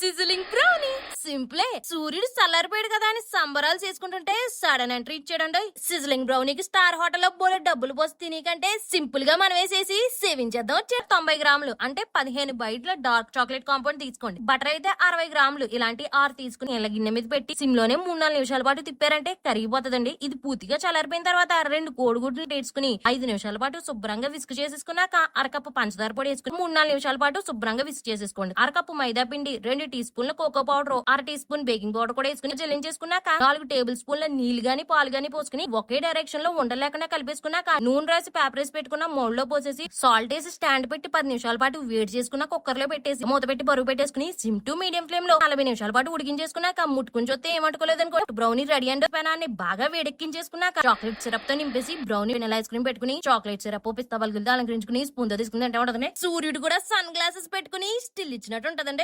Sizzling brownie సింప్లే. సూర్యుడు చల్లారిపోయాడు కదా అని సంబరాలు చేసుకుంటుంటే సడన్ ఎంట్రీ ఇచ్చాడండి సిజిలింగ్ బ్రౌనీకి స్టార్ హోటల్లో బోలే డబ్బులు పోసి తినకంటే సింపుల్గా మనం వేసేసి సేవించేద్దాం వచ్చారు తొంభై గ్రాములు. అంటే పదిహేను బయటల డార్క్ చాక్లెట్ కాంపౌండ్ తీసుకోండి. బటర్ అయితే అరవై గ్రాములు. ఇలాంటి ఆరు తీసుకుని ఇలా గిన్నె మీద పెట్టి సిమ్లోనే మూడు నాలుగు నిమిషాల పాటు తిప్పారంటే కరిగిపోతుందండి. ఇది పూర్తిగా చల్లారిపోయిన తర్వాత రెండు కోడిగుడ్లు వేసుకుని ఐదు నిమిషాల పాటు శుభ్రంగా విసుగు చేసేసుకున్నాక అరకప్పు పంచదార పొడి వేసుకుని మూడు నాలుగు నిమిషాల పాటు శుభ్రంగా విసుగు చేసేసుకోండి. అరకప్పు మైదా పిండి రెండు టీ స్పూన్ల కోకో పౌడర్ అర టీ స్పూన్ బేకింగ్ పౌడర్ కూడా వేసుకుని జల్లించేసుకున్నాక నాలుగు టేబుల్ స్పూన్ల నీళ్ళు గాని పాలు గాని పోసుకుని ఒకే డైరెక్షన్లో ఉండలేకుండా కలిపేసుకున్నాక నూనె రాసి పేపర్ వేసి పెట్టుకున్న మౌండ్లో పోసేసి సాల్ట్ వేసి స్టాండ్ పెట్టి పది నిమిషాల పాటు వేడి చేసుకున్న కుక్కర్లో పెట్టేసి మూత పెట్టి బరువు పెట్టేసుకుని సిమ్ టు మీడియం ఫ్లేమ్లో నలభై నిమిషాల పాటు ఉడికించేసుకున్నాక ముట్టుకుని చూస్తే ఏమట్టుకోలేదు అనుకో బ్రౌనీ రెడీ అండ్ పెనాన్ని బాగా వేడెక్కించేసుకున్నాక చాక్లెట్ సిరప్తో నింపేసి బ్రౌనీ వెనల్ ఐస్ క్రీమ్ పెట్టుకుని చాక్లెట్ సిరప్ పిస్తా బల్గులతో అలంకరించుకుని స్పూన్తో తీసుకుని అంటే ఉంటదండి. సూర్యుడు కూడా సన్ గ్లాసెస్ పెట్టుకుని స్టిల్ ఇచ్చినట్టు ఉంటదండి.